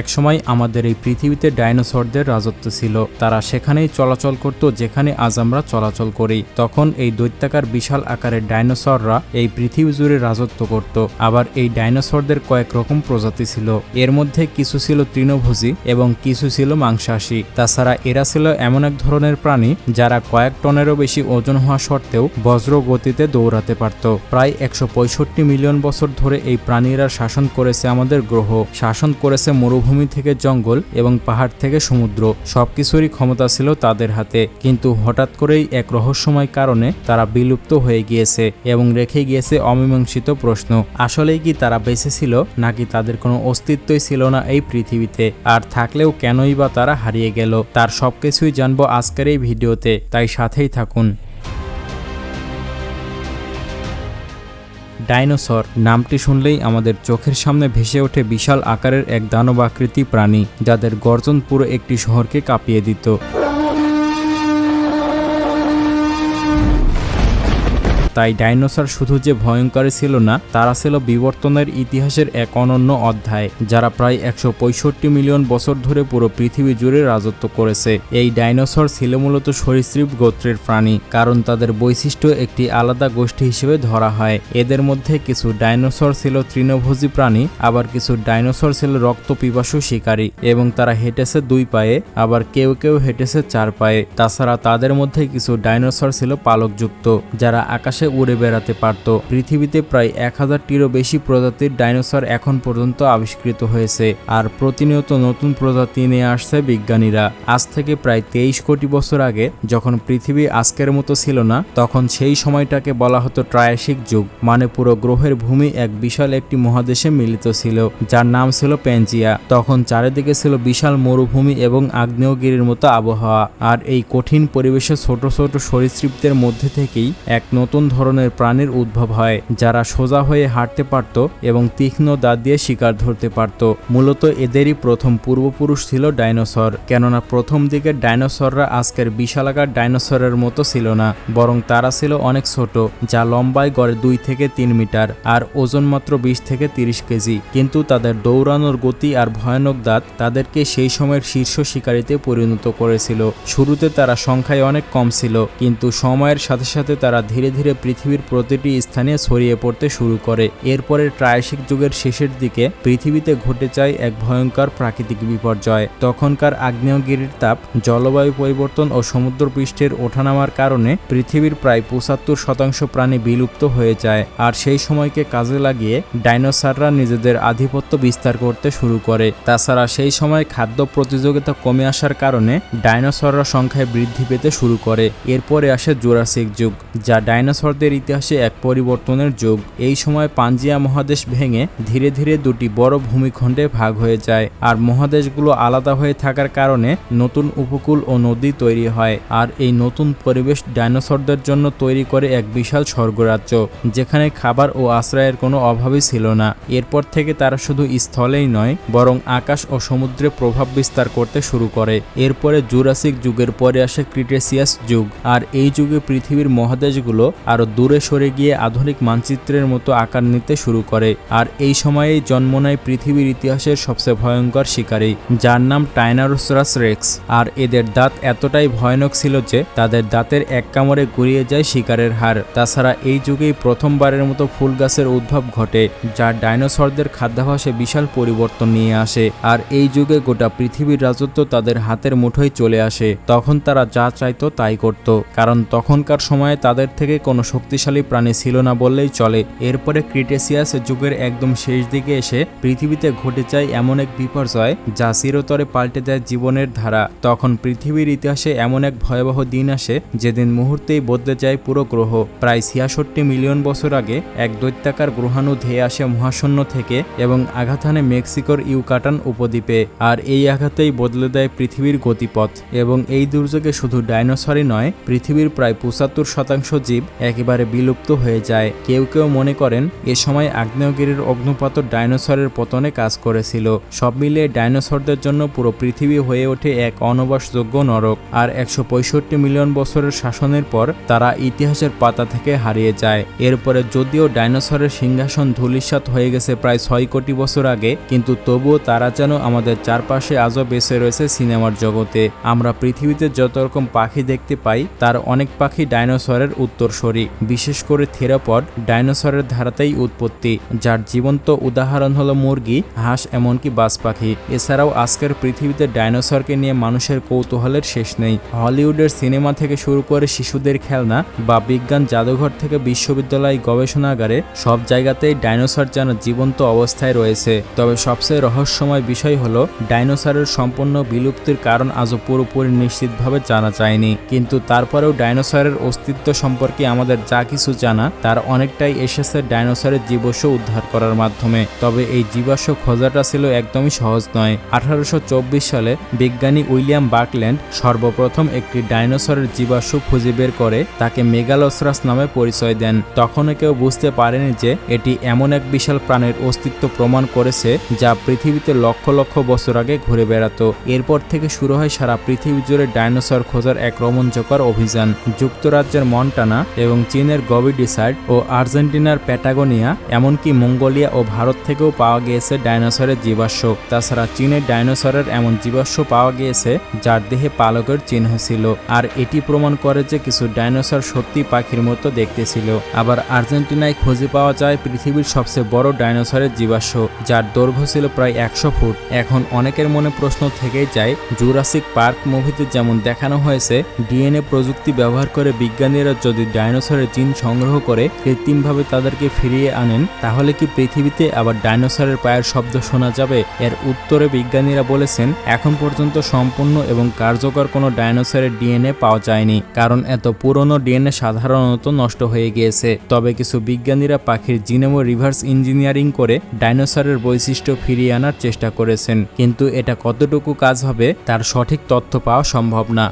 একসময় আমাদের এই পৃথিবীতে ডাইনোসরদের রাজত্ব ছিল। তারা সেখানেই চলাচল করত, যেখানে আজ আমরা চলাচল করি। তখন এই দৈত্যাকার বিশাল আকারের ডাইনোসররা এই পৃথিবী জুড়ে রাজত্ব করত। আবার এই ডাইনোসরদের কয়েক রকম প্রজাতি ছিল। এর মধ্যে কিছু ছিল তৃণভোজী এবং কিছু ছিল মাংসাশী তাছাড়া এরা ছিল এমন এক ধরনের প্রাণী যারা কয়েক টনেরও বেশি ওজন হওয়া সত্ত্বেও বজ্র গতিতে দৌড়াতে পারত। প্রায় একশো পঁয়ষট্টি মিলিয়ন বছর ধরে এই প্রাণীরা শাসন করেছে আমাদের গ্রহ। শাসন করেছে মরুভূমি থেকে জঙ্গল এবং পাহাড় থেকে সমুদ্র সবকিছুরই ক্ষমতা ছিল তাদের হাতে। কিন্তু হঠাৎ করেই এক রহস্যময় কারণে তারা বিলুপ্ত হয়ে গিয়েছে এবং রেখে গিয়েছে অমীমাংসিত প্রশ্ন, আসলেই কি তারা বেঁচে ছিল নাকি তাদের কোনো অস্তিত্বই ছিল না এই পৃথিবীতে? আর থাকলেও কেনই বা তারা হারিয়ে গেল? তার সবকিছুই জানব আজকের এই ভিডিওতে, তাই সাথেই থাকুন। ডাইনোসর নামটি শুনলেই আমাদের চোখের সামনে ভেসে ওঠে বিশাল আকারের এক দানবাকৃতি প্রাণী, যাদের গর্জন পুরো একটি শহরকে কাঁপিয়ে দিত। তাই ডাইনোসর শুধু যে ভয়ঙ্কর ছিল না, তারা ছিল বিবর্তনের ইতিহাসের এক অনন্য অধ্যায়, যারা প্রায় একশো পঁয়ষট্টি মিলিয়ন বছর ধরে পুরো পৃথিবী জুড়ে রাজত্ব করেছে। এই ডাইনোসর ছিল মূলত সরীসৃপ গোত্রের প্রাণী, কারণ তাদের বৈশিষ্ট্য একটি আলাদা গোষ্ঠী হিসেবে ধরা হয়। এদের মধ্যে কিছু ডাইনোসর ছিল তৃণভোজী প্রাণী, আবার কিছু ডাইনোসর ছিল রক্ত পিপাসু শিকারী, এবং তারা হেঁটেছে দুই পায়ে, আবার কেউ কেউ হেঁটেছে চার পায়ে। তাছাড়া তাদের মধ্যে কিছু ডাইনোসর ছিল পালকযুক্ত, যারা আকাশে উড়ে বেড়াতে পারত। পৃথিবীতে প্রায় এক হাজারটিরও বেশি প্রজাতির ডাইনোসর এখন পর্যন্ত আবিষ্কৃত হয়েছে, আর প্রতিনিয়ত নতুন প্রজাতি নিয়ে আসছে বিজ্ঞানীরা। আজ থেকে প্রায় তেইশ কোটি বছর আগে যখন পৃথিবী আজকের মতো ছিল না, তখন সেই সময়টাকে বলা হতো ট্রায়াসিক যুগ মানে পুরো গ্রহের ভূমি এক বিশাল একটি মহাদেশে মিলিত ছিল, যার নাম ছিল প্যাঞ্জিয়া তখন চারিদিকে ছিল বিশাল মরুভূমি এবং আগ্নেয়গিরির মতো আবহাওয়া, আর এই কঠিন পরিবেশে ছোট ছোট সরীসৃপদের মধ্যে থেকেই এক নতুন ধরনের প্রাণীর উদ্ভব হয়, যারা সোজা হয়ে হাঁটতে পারত এবং তীক্ষ্ণ দাঁত দিয়ে শিকার ধরতে পারত। মূলত এদেরই প্রথম পূর্বপুরুষ ছিল ডাইনোসর, কেননা প্রথম দিকে ডাইনোসররা আজকের বিশালাকার ডাইনোসরের মতো ছিল না, বরং তারা ছিল অনেক ছোট, যা লম্বায় গড়ে দুই থেকে তিন মিটার আর ওজন মাত্র বিশ থেকে তিরিশ কেজি। কিন্তু তাদের দৌড়ানোর গতি আর ভয়ানক দাঁত তাদেরকে সেই সময়ের শীর্ষ শিকারীতে পরিণত করেছিল। শুরুতে তারা সংখ্যায় অনেক কম ছিল, কিন্তু সময়ের সাথে সাথে তারা ধীরে ধীরে পৃথিবীর প্রতিটি স্থানে ছড়িয়ে পড়তে শুরু করে। এরপরে ট্রায়াসিক যুগের শেষের দিকে পৃথিবীতে ঘটে যায় এক ভয়ঙ্কর প্রাকৃতিক বিপর্যয়। তখনকার আগ্নেয়গিরির তাপ, জলবায়ু পরিবর্তন ও সমুদ্র পৃষ্ঠের ওঠানামার কারণে পৃথিবীর প্রায় পঁচাত্তর শতাংশ প্রাণী বিলুপ্ত হয়ে যায় আর সেই সময়কে কাজে লাগিয়ে ডাইনোসররা নিজেদের আধিপত্য বিস্তার করতে শুরু করে। তাছাড়া সেই সময় খাদ্য প্রতিযোগিতা কমে আসার কারণে ডাইনোসররা সংখ্যায় বৃদ্ধি পেতে শুরু করে। এরপরে আসে জোরাসিক যুগ, যা ডাইনোসরদের ইতিহাসে এক পরিবর্তনের যুগ। এই সময় পাঞ্জিয়া মহাদেশ ভেঙে ধীরে ধীরে দুটি বড় ভূমিখণ্ডে ভাগ হয়ে যায় আর মহাদেশগুলো আলাদা হয়ে থাকার কারণে নতুন উপকূল ও নদী তৈরি হয় আর এই নতুন পরিবেশ ডাইনোসরদের জন্য তৈরি করে এক বিশাল স্বর্গরাজ্য, যেখানে খাবার ও আশ্রয়ের কোনো অভাবই ছিল না। এরপর থেকে তারা শুধু স্থলেই নয়, বরং আকাশ ও সমুদ্রে প্রভাব বিস্তার করতে শুরু করে। এরপরে জুরাসিক যুগের পরে আসে ক্রিটেসিয়াস যুগ। আর এই যুগে পৃথিবীর মহাদেশগুলো আরও দূরে সরে গিয়ে আধুনিক মানচিত্রের মতো আকার নিতে শুরু করে। আর এই সময়েই জন্ম নেয় পৃথিবীর ইতিহাসের সবচেয়ে ভয়ঙ্কর শিকারী, যার নাম টাইনারোসরাস রেক্স। আর এদের দাঁত এতটাই ভয়ানক ছিল যে তাদের দাঁতের এক কামড়ে গুড়িয়ে যায় শিকারের হার তাছাড়া এই যুগেই প্রথমবারের মতো ফুল গাছের উদ্ভব ঘটে, যা ডাইনোসরদের খাদ্যাভাসে বিশাল পরিবর্তন নিয়ে আসে। আর এই যুগে গোটা পৃথিবীর রাজত্ব তাদের হাতের মুঠোয় চলে আসে। তখন তারা যা চাইতো তাই করত, কারণ তখনকার সময়ে তাদের থেকে কোনো শক্তিশালী প্রাণী ছিল না বললেই চলে। এরপরে ক্রিটেসিয়াস যুগের একদম শেষ দিকে এসে পৃথিবীতে ঘটে যায় এমন এক বিপর্যয় যা চিরতরে পাল্টে দেয় জীবনের ধারা। তখন পৃথিবীর ইতিহাসে এমন এক ভয়াবহ দিন আসে যেদিন মুহূর্তেই বদলে যায় পুরো গ্রহ। প্রায় ছিয়াষট্টি মিলিয়ন বছর আগে এক দৈত্যাকার গ্রহাণু ধেয়ে আসে মহাশূন্য থেকে এবং আঘাত হানে মেক্সিকোর ইউকাটান উপদ্বীপে। আর এই আঘাতেই বদলে দেয় পৃথিবীর গতিপথ। এবং এই দুর্যোগে শুধু ডাইনোসরই নয়, পৃথিবীর প্রায় পঁচাত্তর শতাংশ জীব একে একেবারে বিলুপ্ত হয়ে যায়। কেউ কেউ মনে করেন, এ সময় আগ্নেয়গিরির অগ্নুপাত ডাইনোসরের পতনে কাজ করেছিল। সব মিলিয়ে ডাইনোসরদের জন্য পুরো পৃথিবী হয়ে ওঠে এক অনবাসযোগ্য নরক। আর একশো পঁয়ষট্টি মিলিয়ন বছরের শাসনের পর তারা ইতিহাসের পাতা থেকে হারিয়ে যায়। এরপরে যদিও ডাইনোসরের সিংহাসন ধূলিসাৎ হয়ে গেছে প্রায় ছয় কোটি বছর আগে, কিন্তু তবুও তারা যেন আমাদের চারপাশে আজও বেঁচে রয়েছে সিনেমার জগতে। আমরা পৃথিবীতে যত রকম পাখি দেখতে পাই, তার অনেক পাখি ডাইনোসরের উত্তরসূরি। বিশেষ করে থেরাপড ডাইনোসরের ধারাতেই উৎপত্তি, যার জীবন্ত উদাহরণ হলো মুরগি, হাঁস এমনকি বাজ পাখি। এছাড়াও আজকের পৃথিবীতে ডাইনোসরকে নিয়ে মানুষের কৌতূহলের শেষ নেই। হলিউডের সিনেমা থেকে শুরু করে শিশুদের খেলনা বা বিজ্ঞান জাদুঘর থেকে বিশ্ববিদ্যালয় গবেষণাগারে সব জায়গাতেই ডাইনোসর যেন জীবন্ত অবস্থায় রয়েছে। তবে সবচেয়ে রহস্যময় বিষয় হলো, ডাইনোসরের সম্পূর্ণ বিলুপ্তির কারণ আজও পুরোপুরি নিশ্চিতভাবে জানা যায়নি। কিন্তু তারপরেও ডাইনোসরের অস্তিত্ব সম্পর্কে আমাদের যা কিছু জানা, তার অনেকটাই এসেছে ডাইনোসরের জীবাশ্ম উদ্ধার করার মাধ্যমে। তবে এই জীবাশ্ম খোঁজাটা ছিল একদমই সহজ নয়। আঠারোশো সালে বিজ্ঞানী উইলিয়াম বাকল্যান্ড সর্বপ্রথম একটি ডাইনোসরের জীবাশ্ম খুঁজে বের করে তাকে মেগালোসরাস নামে পরিচয় দেন। তখনও কেউ বুঝতে পারেনি যে এটি এমন এক বিশাল প্রাণের অস্তিত্ব প্রমাণ করেছে যা পৃথিবীতে লক্ষ লক্ষ বছর আগে ঘুরে বেড়াতো। এরপর থেকে শুরু হয় সারা পৃথিবী জুড়ে ডাইনোসর খোঁজার এক রোমাঞ্চকর অভিযান। যুক্তরাজ্যের মন্টানা এবং চীনের গবি গবিডিসাইড ও আর্জেন্টিনার প্যাটাগোনিয়া, এমনকি মঙ্গোলিয়া ও ভারত থেকেও পাওয়া গিয়েছে ডাইনোসরের জীবাশ্ম। তাছাড়া চীনের ডাইনোসরের এমন জীবাশ্ম পাওয়া গিয়েছে, যার দেহে পালকের চিহ্ন ছিল, আর এটি প্রমাণ করে যে কিছু ডাইনোসর সত্যি পাখির মতো দেখতে ছিল। আবার আর্জেন্টিনায় খুঁজে পাওয়া যায় পৃথিবীর সবচেয়ে বড় ডাইনোসরের জীবাশ্ম, যার দৈর্ঘ্য ছিল প্রায় একশো ফুট। এখন অনেকের মনে প্রশ্ন থেকেই যায়, জুরাসিক পার্ক মুভিতে যেমন দেখানো হয়েছে, ডিএনএ প্রযুক্তি ব্যবহার করে বিজ্ঞানীরা যদি ডাইনোসরের জিন সংগ্রহ করে কৃত্রিমভাবে তাদেরকে ফিরিয়ে আনেন, তাহলে কি পৃথিবীতে আবার ডাইনোসরের পায়ের শব্দ শোনা যাবে? এর উত্তরে বিজ্ঞানীরা বলেছেন, এখন পর্যন্ত সম্পূর্ণ এবং কার্যকর কোনো ডাইনোসরের ডিএনএ পাওয়া যায়নি, কারণ এত পুরনো ডিএনএ সাধারণত নষ্ট হয়ে গিয়েছে। তবে কিছু বিজ্ঞানীরা পাখির জিনেমো রিভার্স ইঞ্জিনিয়ারিং করে ডাইনোসরের বৈশিষ্ট্য ফিরিয়ে আনার চেষ্টা করেছেন, কিন্তু এটা কতটুকু কাজ হবে তার সঠিক তথ্য পাওয়া সম্ভব না।